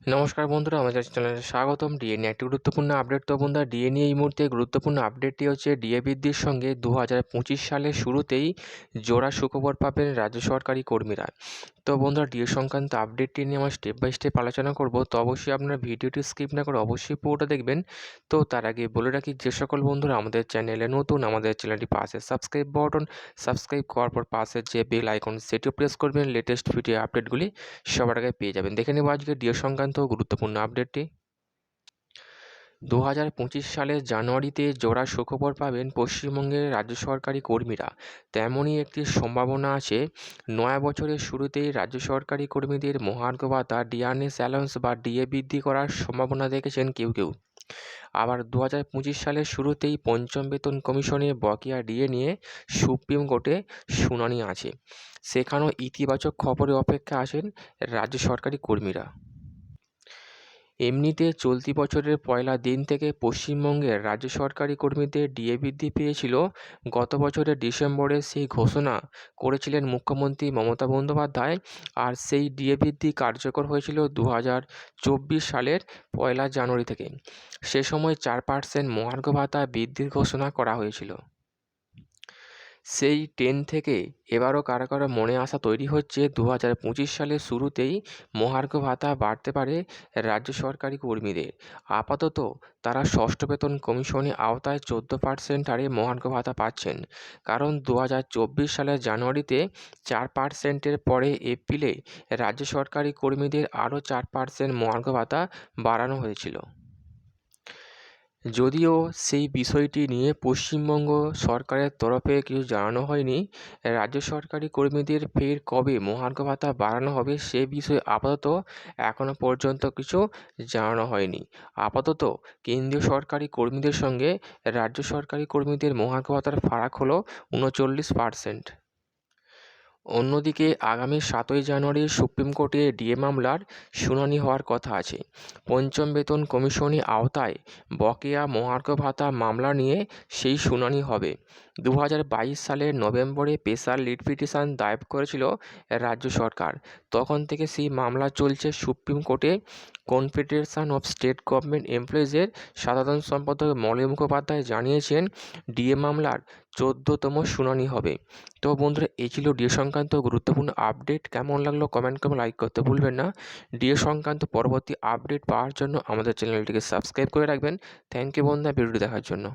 নমস্কার বন্ধুরা, আমাদের চ্যানেলে স্বাগতম। ডিএ নিয়ে একটি গুরুত্বপূর্ণ আপডেট তো বন্ধুরা ডিএ নিয়ে এই মুহূর্তে গুরুত্বপূর্ণ আপডেটটি হচ্ছে ডিএ বৃদ্ধির সঙ্গে দু হাজার পঁচিশ সালের শুরুতেই জোড়া সুখবর পাবেন রাজ্য সরকারি কর্মীরা। তো বন্ধুরা ডিএ সংক্রান্ত আপডেটটি নিয়ে আমার স্টেপ বাই স্টেপ আলোচনা করব। তো অবশ্যই আপনারা ভিডিওটি স্কিপ না করে অবশ্যই পুরোটা দেখবেন। তো তার আগে বলে রাখি, যে সকল বন্ধুরা আমাদের চ্যানেলে নতুন, আমাদের চ্যানেলটি পাশে সাবস্ক্রাইব বটন সাবস্ক্রাইব করার পর পাশে যে বেল আইকন সেটিও প্রেস করবেন। লেটেস্ট ভিডিও আপডেটগুলি সবার আগে পেয়ে যাবেন। দেখে নেব আজকে ডিএ সংক্রান্ত গুরুত্বপূর্ণ আপডেটটি দু হাজার পঁচিশ সালের জানুয়ারিতে জোড়া সুখবর পাবেন পশ্চিমবঙ্গের রাজ্য সরকারি কর্মীরা। তেমনই একটি সম্ভাবনা আছে, নয়া বছরের শুরুতেই রাজ্য সরকারি কর্মীদের মহার্ঘ ভাতা ডিআরএস অ্যালাউন্স বা ডিএ বৃদ্ধি করার সম্ভাবনা দেখেছেন কেউ কেউ। আবার দু হাজার পঁচিশ সালের শুরুতেই পঞ্চম বেতন কমিশনে বকেয়া ডিএ নিয়ে সুপ্রিম কোর্টে শুনানি আছে। সেখানেও ইতিবাচক খবরে অপেক্ষা আছেন রাজ্য সরকারি কর্মীরা। এমনিতে চলতি বছরের পয়লা দিন থেকে পশ্চিমবঙ্গের রাজ্য সরকারি কর্মীদের ডিএ বৃদ্ধি পেয়েছিল। গত বছরের ডিসেম্বরে সেই ঘোষণা করেছিলেন মুখ্যমন্ত্রী মমতা বন্দ্যোপাধ্যায় আর সেই ডিএ বৃদ্ধি কার্যকর হয়েছিল দু হাজার চব্বিশ সালের পয়লা জানুয়ারি থেকে। সে সময় চার পার্সেন্ট মহার্ঘ ভাতা বৃদ্ধির ঘোষণা করা হয়েছিল। সেই ট্রেন থেকে এবারও কারও কারও মনে আশা তৈরি হচ্ছে দু হাজার পঁচিশ সালের শুরুতেই মহার্ঘ ভাতা বাড়তে পারে রাজ্য সরকারি কর্মীদের। আপাতত তারা ষষ্ঠ বেতন কমিশনের আওতায় চোদ্দ পার্সেন্ট হারে মহার্ঘ ভাতা পাচ্ছেন। কারণ দু হাজার চব্বিশ সালের জানুয়ারিতে চার পার্সেন্টের পরে এপ্রিলে রাজ্য সরকারি কর্মীদের আরও চার পার্সেন্ট মহার্ঘ ভাতা বাড়ানো হয়েছিল। যদিও সেই বিষয়টি নিয়ে পশ্চিমবঙ্গ সরকারের তরফে কিছু জানানো হয়নি, রাজ্য সরকারি কর্মীদের ফের কবে মহার্ঘ ভাতা বাড়ানো হবে সে বিষয়ে আপাতত এখনও পর্যন্ত কিছু জানানো হয়নি। আপাতত কেন্দ্রীয় সরকারি কর্মীদের সঙ্গে রাজ্য সরকারি কর্মীদের মহার্ঘ ভাতার ফারাক হলো উনচল্লিশ পার্সেন্ট। অন্যদিকে আগামী সাতই জানুয়ারি সুপ্রিম কোর্টে ডিএ মামলার শুনানি হওয়ার কথা আছে। পঞ্চম বেতন কমিশনের আওতায় বকেয়া মহার্ঘ ভাতা মামলা নিয়ে সেই শুনানি হবে। দু হাজার বাইশ সালের নভেম্বরে স্পেশাল লিড পিটিশন দায়ের করেছিল রাজ্য সরকার। তখন থেকে সেই মামলা চলছে সুপ্রিম কোর্টে। কনফেডারেশন অফ স্টেট গভর্নমেন্ট এমপ্লয়িজের সাধারণ সম্পাদক মলয় মুখোপাধ্যায় জানিয়েছেন, ডিএ মামলার চোদ্দতম শুনানি হবে। তো বন্ধুরা, এই ছিল ডিএ সংক্রান্ত গুরুত্বপূর্ণ আপডেট কেমন লাগল কমেন্ট করে লাইক করতে ভুলবেন না। ডিএ সংক্রান্ত পরবর্তী আপডেট পাওয়ার জন্য আমাদের চ্যানেলটিকে সাবস্ক্রাইব করে রাখবেন। থ্যাংক ইউ বন্ধুরা ভিডিওটি দেখার জন্য।